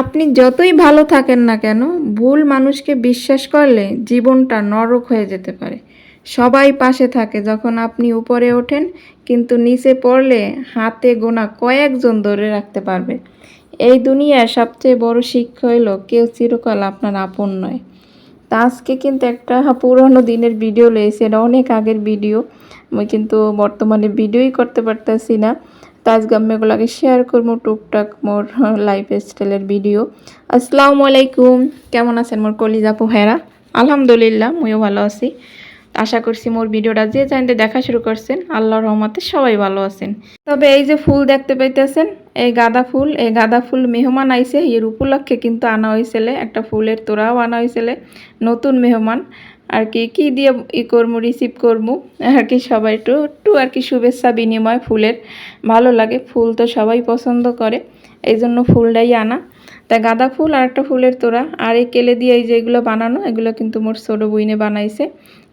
আপনি যতই ভালো থাকেন না কেন, ভুল মানুষকে বিশ্বাস করলে জীবনটা নরক হয়ে যেতে পারে। সবাই পাশে থাকে যখন আপনি উপরে ওঠেন, কিন্তু নিচে পড়লে হাতে গোনা কয়েকজন ধরে রাখতে পারবে। এই দুনিয়ার সবচেয়ে বড় শিক্ষা হলো, কেউ চিরকাল আপনার আপন নয়। তা আজকে কিন্তু একটা পুরনো দিনের ভিডিও লেগেছে এটা অনেক আগের ভিডিও। আমি কিন্তু বর্তমানে ভিডিওই করতে পারতেছি না। তা আজকে শেয়ার করব টুকটাক মোর লাইফ স্টাইলের ভিডিও আসসালামু আলাইকুম। কেমন আছেন মোর কলিজাপু হেরা আলহামদুলিল্লাহ, মুইও ভালো আছি। আশা করছি মোর ভিডিওটা যে জানতে দেখা শুরু করছেন, আল্লাহর রহমতে সবাই ভালো আছেন। তবে এই যে ফুল দেখতে পাইতেছেন, এই গাঁদা ফুল, এই গাঁদা ফুল মেহমান আইছে, এর উপলক্ষে কিন্তু আনা হয়েছিল একটা ফুলের তোড়াও আনা হয়েছিল নতুন মেহমান। আর কি কি দিয়ে ই করব রিসিভ করব আর কি সবাই একটু একটু আর কি শুভেচ্ছা বিনিময় ফুলের, ভালো লাগে, ফুল তো সবাই পছন্দ করে এই জন্য ফুলটাই আনা। তা গাঁদা ফুল আর একটা ফুলের তোড়া, আর এই কেলে দিয়ে এই যে এগুলো বানানো, এগুলো কিন্তু মোর ছোটো বইনে বানাইছে,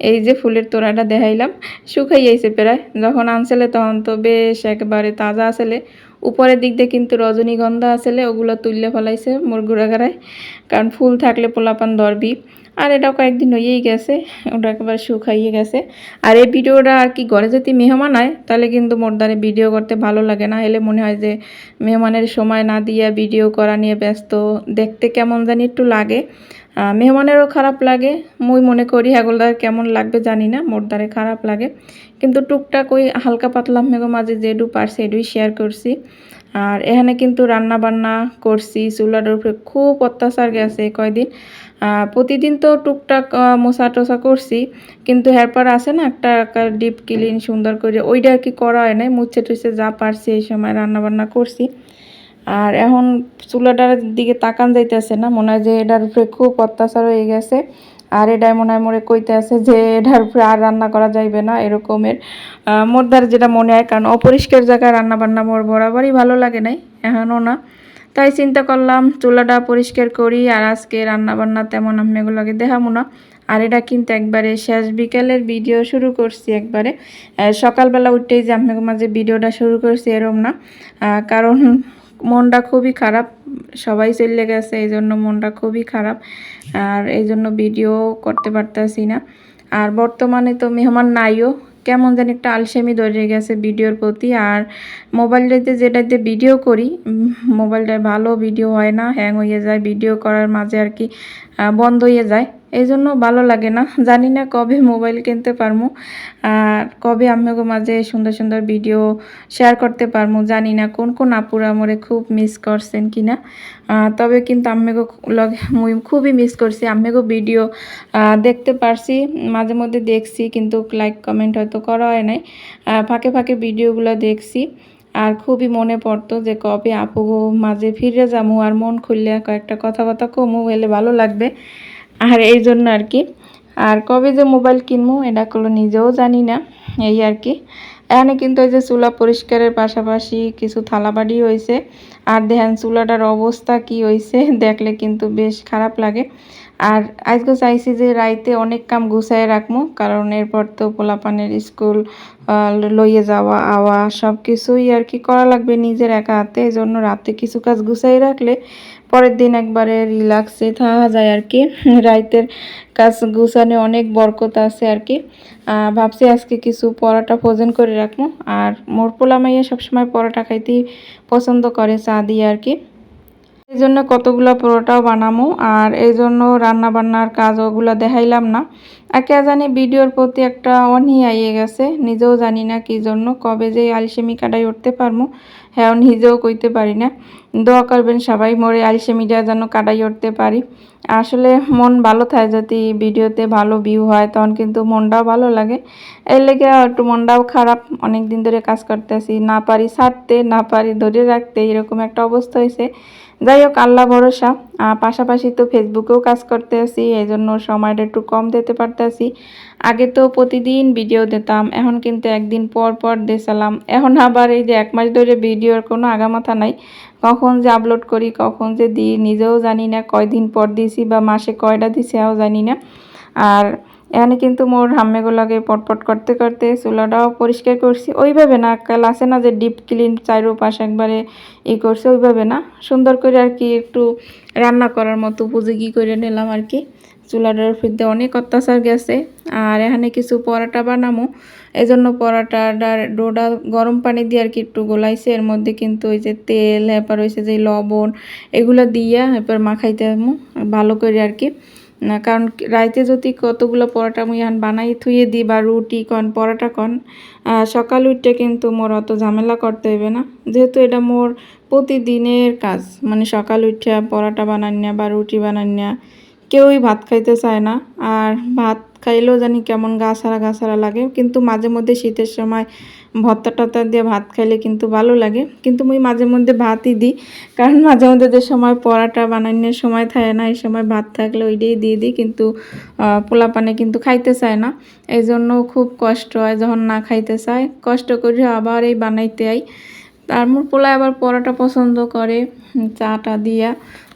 এই যে ফুলের তোড়াটা দেখাইলাম, শুকাইয়াইছে প্রায়, যখন আনছিলে তখন তো বেশ একেবারে তাজা আসলে উপরের দিক দিয়ে কিন্তু রজনীগন্ধা আসলে ওগুলো তুললে ফেলাইছে মোর ঘুরাঘাড়ায় কারণ ফুল থাকলে পোলাপান ধরবি। আর এটাও কয়েকদিন হয়েই গেছে, ওটা একেবারে শুকাইয়ে গেছে। আর এই ভিডিওটা আর কি ঘরে যদি মেহমান আয়, তাহলে কিন্তু মোর দ্বারে ভিডিও করতে ভালো লাগে না। এলে মনে হয় যে মেহমানের সময় না দিয়ে ভিডিও করা নিয়ে ব্যস্ত। দেখতে কেমন জানি একটু লাগে। মেহমানেরও খারাপ লাগে। মুই মনে করি, হাগলদার কেমন লাগবে জানি না, মোর দ্বারে খারাপ লাগে। কিন্তু টুকটাক ওই হালকা পাতলা মেঘো মাঝে যেডু পারছে এডুই শেয়ার করছি। আর এখানে কিন্তু রান্না বান্না করছি, চুলার উপরে খুব অত্যাচার গেছে কয়দিন। প্রতিদিন তো টুকটাক মোছা টোসা করছি, কিন্তু হেরপর আছে না একটা ডিপ ক্লিন সুন্দর করে, ওইটা আর কি করা হয় নাই মুছে টুছে যা পারছি এই সময় রান্না বান্না করছি। আর এখন চুলাটার দিকে তাকান যাইতেছে না, মনে হয় যে এটার উপরে খুব অত্যাচার হয়ে গেছে। আর এটাই মনে হয় মোরে কইতে আছে যে এটার উপরে আর রান্না করা যাইবে না। এরকমের দ্বারা যেটা মনে হয়, কারণ অপরিষ্কার জায়গায় রান্না বান্না মোর বরাবরই ভালো লাগে নাই এখনও না। তাই চিন্তা করলাম, চুলাটা পরিষ্কার করি, আর আজকে রান্না বান্না তেমন আমি এগুলোকে দেখাবো না। আর এটা কিন্তু একবারে শেষ বিকেলের ভিডিও শুরু করছি একবারে। সকালবেলা উঠেই যে আমি মাঝে ভিডিওটা শুরু করছি এরম না। কারণ মনটা খুবই খারাপ, সবাই চলে গেছে এই জন্য মনটা খুবই খারাপ, আর এই জন্য ভিডিও করতে পারতেছি না। আর বর্তমানে তো মেহমান নাইও, কেমন জানি একটা আলসেমি ধরে গেছে ভিডিওর প্রতি, আর মোবাইলটাতে যেটাতে ভিডিও করি মোবাইলটায় ভালো ভিডিও হয় না হ্যাং হয়ে যায় ভিডিও করার মাঝে আর কি বন্ধ হয়ে যায়। এই জন্য ভালো লাগে না। জানি না কবে মোবাইল কিনতে পারমু, আর কবে আমিও মাঝে সুন্দর সুন্দর ভিডিও শেয়ার করতে পারমু, জানি না কোন কোন আপুরা আমরে খুব মিস করছেন কিনা। তবে কিন্তু আম্মেগো লগে মুই খুবই মিস করছি আম্মেগো ভিডিও দেখতে পারছি, মাঝে মধ্যে দেখছি, কিন্তু লাইক কমেন্ট হয়তো করা হয় নাই। ফাঁকে ফাঁকে ভিডিওগুলো দেখছি, আর খুবই মনে পড়তো যে কবে আপু মাঝে ফিরে যামু, আর মন খুললে কয়েকটা কথাবার্তা কমু হলে ভালো লাগবে। আর এই জন্য আর কি। আর কবে যে মোবাইল কিনবো এটা কোনো নিজেও জানি না, এই আর কি। এখানে কিন্তু ওই যে চুলা পরিষ্কারের পাশাপাশি কিছু থালাবাড়ি হয়েছে আর দেখেন চুলাটার অবস্থা কি হয়েছে দেখলে কিন্তু বেশ খারাপ লাগে। আর আজকে চাইছি যে রাইতে অনেক কাম গুছাই রাখব কারণ এরপর তো পোলাপানের স্কুল লইয়ে যাওয়া, আওয়া সব কিছুই আর কি করা লাগবে নিজের একা হাতে। এই জন্য রাতে কিছু কাজ গুছাই রাখলে পরের দিন একবারে রিল্যাক্সে থাকা যায় আর কি। রাইতের কাজ গুছানো অনেক বরকত আছে আর কি। ভাবছি আজকে কিছু পরোটা ভোজন করে রাখব আর মোর পোলা মাইয়া সবসময় পরোটা খাইতেই পছন্দ করে, চা দিয়ে আর কি। এই জন্য কতগুলো পরোটাও বানামো, আর এই জন্য রান্না বান্নার কাজ ওগুলো দেখাইলাম না। একে জানি ভিডিওর প্রতি একটা অনিয়াইয়ে আইয়ে গেছে নিজেও জানি না কি জন্য, কবে যে আলসেমি কাটাই উঠতে পারমু। হ্যাঁ নিজেও কইতে পারি না। দোয়া করবেন সবাই, মোরে আলসেমিটা যেন কাটাই উঠতে পারি। আসলে মন ভালো থাকে যদি ভিডিওতে ভালো ভিউ হয়, তখন কিন্তু মনটাও ভালো লাগে। এর লেগে একটু মনটাও খারাপ। অনেক দিন ধরে কাজ করতেছি, না পারি ছাড়তে, না পারি ধরে রাখতে, এরকম একটা অবস্থা হয়েছে যাই হোক, আল্লাহ ভরসা। পাশাপাশি তো ফেসবুকেও কাজ করতে আসি এই জন্য সময়টা একটু কম দিতে পারতেছি। আগে তো প্রতিদিন ভিডিও দিতাম, এখন কিন্তু একদিন পর পর দিয়েছিলাম এখন আবার এই যে এক মাস ধরে ভিডিওর কোনো আগামাথা নাই। কখন যে আপলোড করি, কখন যে দিই, নিজেও জানি না কয়দিন পর দিছি বা মাসে কয়টা দিছি, এও জানি না। আর এখানে কিন্তু মোর হাম্মেগুলোকে পটপট করতে করতে চুলাটাও পরিষ্কার করছি। ওইভাবে না, কাল আছে না যে ডিপ ক্লিন চারোপাশ একবারে ই করছে, ওইভাবে না। সুন্দর করে আর কি একটু রান্না করার মতো উপযোগী করে নিলাম আর কি। চুলাটার ফিরতে অনেক অত্যাচার গেছে। আর এখানে কিছু পরাটা বানামো। এই জন্য পরাটাটার ডোটা গরম পানি দিয়ে আর কি একটু গোলাইছে। এর মধ্যে কিন্তু ওই যে তেল, এরপর হয়েছে যে লবণ, এগুলো দিয়া এরপর মাখাইতে হব ভালো করে আর কি। না, কারণ রাইতে যদি কতগুলো পরোটা মুই এখন বানাই, থুয়ে দিই বা রুটি কন, পরোটা কন সকাল উঠতে কিন্তু মোর অত ঝামেলা করতে হইবে না। যেহেতু এটা মোর প্রতিদিনের কাজ মানে সকাল উঠে পরোটা বানান্যা বা রুটি বানান্যা কেউই ভাত খাইতে চায় না। আর ভাত খাইলেও জানি কেমন গা সারা গা সারা লাগে। কিন্তু মাঝে মধ্যে শীতের সময় ভর্তা টর্তা দিয়ে ভাত খাইলে কিন্তু ভালো লাগে। কিন্তু মুই মাঝে মধ্যে ভাতই দিই। কারণ মাঝে মধ্যে যে সময় পরাটা বানানোর সময় থাকে না, এই সময় ভাত থাকলে ওইটাই দিয়ে দিই। কিন্তু পোলা পানে কিন্তু খাইতে চায় না। এই জন্য খুব কষ্ট হয় যখন না খাইতে চায়। কষ্ট করে আবার এই বানাইতে আই। তার মোর পোলা আবার পরোটা পছন্দ করে চাটা দিয়া।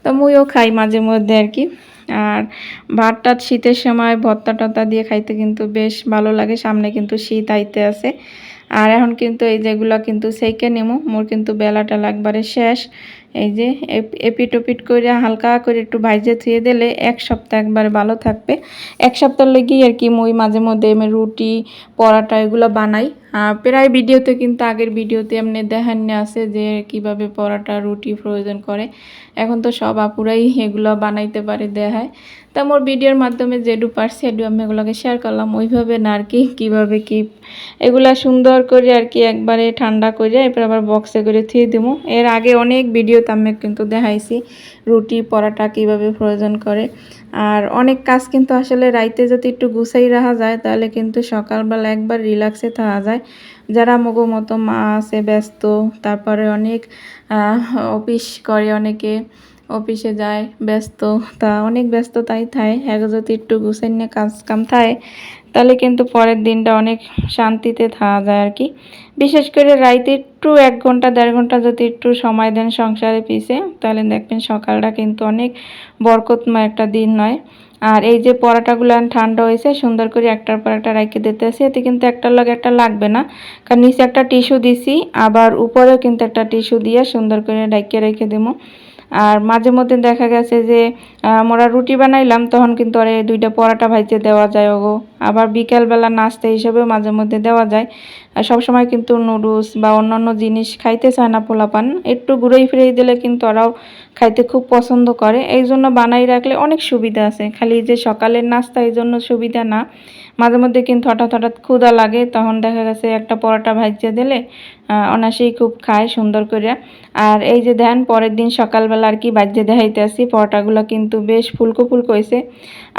তো মুইও খাই মাঝে মধ্যে আর কি। আর ভাত টাত শীতের সময় ভর্তা টর্তা দিয়ে খাইতে কিন্তু বেশ ভালো লাগে, সামনে কিন্তু শীত আইতে আছে। আর এখন কিন্তু এই যেগুলো কিন্তু সেইকে নেমো, মোর কিন্তু বেলাটা একবারে শেষ। এই যে এপ- এপিট ওপিট করে হালকা করে একটু ভাইজে থুয়ে দিলে এক সপ্তাহ একবারে ভালো থাকবে। এক সপ্তাহ লেগেই আর কি মই মাঝে মধ্যে রুটি, পরাটা এগুলো বানাই। প্রায় ভিডিওতে কিন্তু আগের ভিডিওতে এমনি দেখান্য আছে যে কীভাবে পরাটা রুটি প্রয়োজন করে। এখন তো সব আপুরাই এগুলো বানাইতে পারে দেখায়। তা মোর ভিডিওর মাধ্যমে যেটু পারছি এটু আমি এগুলোকে শেয়ার করলাম। ওইভাবে না আর কি কীভাবে কি, এগুলা সুন্দর করে আর কি একবারে ঠান্ডা করে এরপর আবার বক্সে করে থুয়ে দেবো এর আগে অনেক ভিডিওতে আমি কিন্তু দেখাইছি রুটি, পরাটা কীভাবে প্রয়োজন করে। আর অনেক কাজ কিন্তু আসলে রাইতে যদি একটু গুছাই রাখা যায়, তাহলে কিন্তু সকালবেলা একবার রিল্যাক্সে থাকা যায়। যারা মগো মতো মা আছে, ব্যস্ত, তারপরে অনেক অফিস করে অনেকে অফিসে যায়, ব্যস্ত। তা অনেক ব্যস্ততাই থাকে এক যদি একটু গুছাই নিয়ে কাজ কাম থাকে তাহলে কিন্তু পরের দিনটা অনেক শান্তিতে থাকা যায় আর কি। বিশেষ করে রাইতে একটু এক ঘণ্টা, দেড় ঘণ্টা যদি একটু সময় দেন সংসারে পিছে, তাহলে দেখবেন সকালটা কিন্তু অনেক বরকতময় একটা দিন নয়। আর এই যে পরাটাগুলো ঠান্ডা হয়েছে, সুন্দর করে একটার পর একটা রাখে দিতেছি এতে কিন্তু একটার লগে একটা লাগবে না। কারণ নিচে একটা টিস্যু দিছি, আবার উপরেও কিন্তু একটা টিস্যু দিয়ে সুন্দর করে রাখিয়ে রেখে দেবো। আর মাঝে মধ্যে দেখা গেছে যে মোরা রুটি বানাইলাম তখন কিন্তু আরে দুইটা পরাটা ভাইজে দেওয়া যায় ওগো। আবার বিকেলবেলা নাস্তা হিসেবেও মাঝে মধ্যে দেওয়া যায়। আর সবসময় কিন্তু নুডলস বা অন্যান্য জিনিস খাইতে চায় না পোলাপান। একটু ঘুরেই ফিরেই দিলে কিন্তু ওরাও খাইতে খুব পছন্দ করে। এই জন্য বানাই রাখলে অনেক সুবিধা আছে। খালি যে সকালের নাস্তা এই জন্য সুবিধা না। মাঝে মধ্যে কিন্তু হঠাৎ হঠাৎ ক্ষুধা লাগে তখন দেখা গেছে একটা পরোটা ভাজিয়ে দিলে আহ, অনায়াসেই খুব খায় সুন্দর করে আর এই যে দেন পরের দিন সকালবেলা আর কি বাজ্যে দেখাইতে আসি পরোটাগুলো কিন্তু বেশ ফুলকো ফুলকো হয়েছে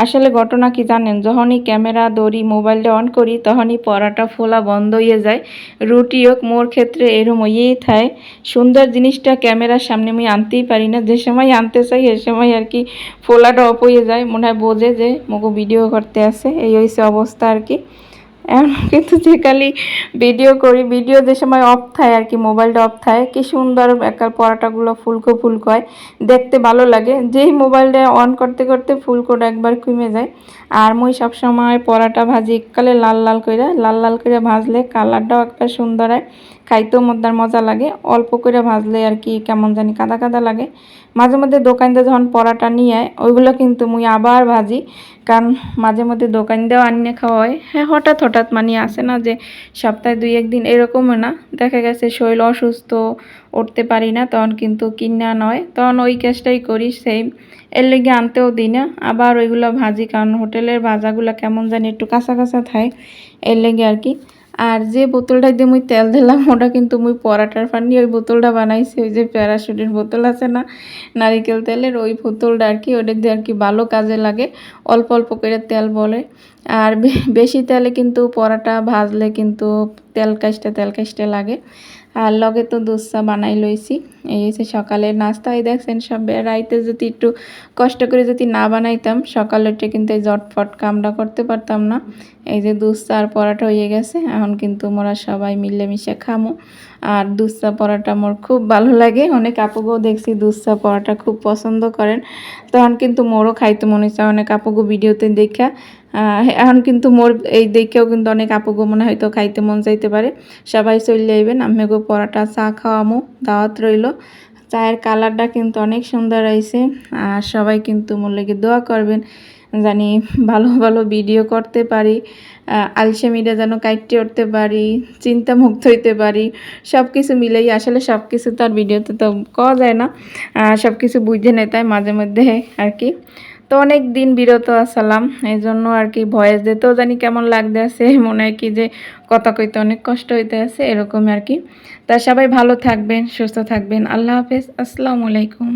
আসলে ঘটনা কি জানেন? যখনই ক্যামেরা দড়ি মোবাইলটা অন করি, তখনই পরাটা ফোলা বন্ধ হয়ে যায়। রুটি হোক, মোর ক্ষেত্রে এরম ইয়েই থাকে সুন্দর জিনিসটা ক্যামেরার সামনে আমি আনতেই পারি না। যে সময় আনতে চাই সে সময় আর কি ফোলাটা অপ হয়ে যায়। মনে হয় বোঝে যে মোকে ভিডিও করতে আসে এই হয়েছে অবস্থা আর কি। এখন কিন্তু যে খালি ভিডিও করি ভিডিও যে সময় অফ থাকে আর কি মোবাইলটা অফ থাকে, কি সুন্দর একাল পরাটাগুলো ফুলকো ফুলকো হয়, দেখতে ভালো লাগে। যেই মোবাইলটা অন করতে করতে ফুলকোটা একবার কমে যায়। আর মুই সবসময় পরাটা ভাজি এককালে লাল লাল করে লাল লাল করে ভাজলে কালারটাও একটা সুন্দর হয়। খাইতেও মজার মজা লাগে। অল্প করে ভাজলে আর কি কেমন জানি কাদা কাদা লাগে। মাঝে মধ্যে দোকানতে যখন পরাটা নিয়ে আয়, ওইগুলো কিন্তু মুই আবার ভাজি। কারণ মাঝে মধ্যে দোকান দেওয়া আনিয়ে খাওয়া হয়। হ্যাঁ হঠাৎ হঠাৎ মানে আসে না যে সপ্তাহে দুই একদিন এরকমও না। দেখা গেছে শরীর অসুস্থ, উঠতে পারি না, তখন কিন্তু কিনা নয়। তখন ওই কাজটাই করি সেই এর লেগে আনতেও দিই না। আবার ওইগুলো ভাজি, কারণ হোটেলের ভাজাগুলো কেমন জানি একটু কাঁচা কাঁচা থাকে। এর লেগে আর কি। আর যে বোতলটা দিয়ে মুই তেল দিলাম, ওটা কিন্তু মুই পরাটার পানি ওই বোতলটা বানাইছি। ওই যে প্যারাশুটের বোতল আছে না, নারিকেল তেলের, ওই বোতলটা আর কি, ওটা দিয়ে আর কি ভালো কাজে লাগে, অল্প অল্প করে তেল বলে। আর বেশি তেলে কিন্তু পরাটা ভাজলে কিন্তু তেল কাজটা তেল কাজটা লাগে। আর লগে তো দুসা বানাই লইছি। এই হচ্ছে সকালের নাস্তা, এই দেখছেন সব রাইতে যদি একটু কষ্ট করে যদি না বানাইতাম সকালেরটা কিন্তু এই জটফট কামটা করতে পারতাম না। এই যে দুধ আর পরাটা হয়ে গেছে, এখন কিন্তু মোরা সবাই মিলেমিশে খামো। আর চা পরাটা আমার খুব ভালো লাগে। অনেক আপুগো দেখছি চা পরাটা খুব পছন্দ করেন। তখন কিন্তু মোরও খাইতে মনে হচ্ছে অনেক আপুগো ভিডিওতে দেখা। এখন কিন্তু মোর এই দেখেও কিন্তু অনেক আপুগো মনে হয়তো খাইতে মন চাইতে পারে। সবাই চলে আইবেন আমি গো পরাটা চা খাওয়ামো, দাওয়াত রইল। চায়ের কালারটা কিন্তু অনেক সুন্দর হয়েছে। আর সবাই কিন্তু মোর লেগে দোয়া করবেন জানি ভালো ভালো ভিডিও করতে পারি আলসেমিটা যেন কাইটে উঠতে পারি চিন্তা মুক্ত হইতে পারি সব কিছু মিলেই আসলে সব কিছু তো আর ভিডিওতে তো কওয়া যায় না সব কিছু বুঝে নেয় তাই মাঝে মধ্যে আর কি। তো অনেক দিন বিরত আসালাম এই জন্য আর কি ভয়েস দিতেও জানি কেমন লাগতে আছে, মনে হয় কি যে কথা কইতে অনেক কষ্ট হইতে আছে এরকম আর কি। তা সবাই ভালো থাকবেন, সুস্থ থাকবেন, আল্লাহ হাফেজ, আসসালামু আলাইকুম।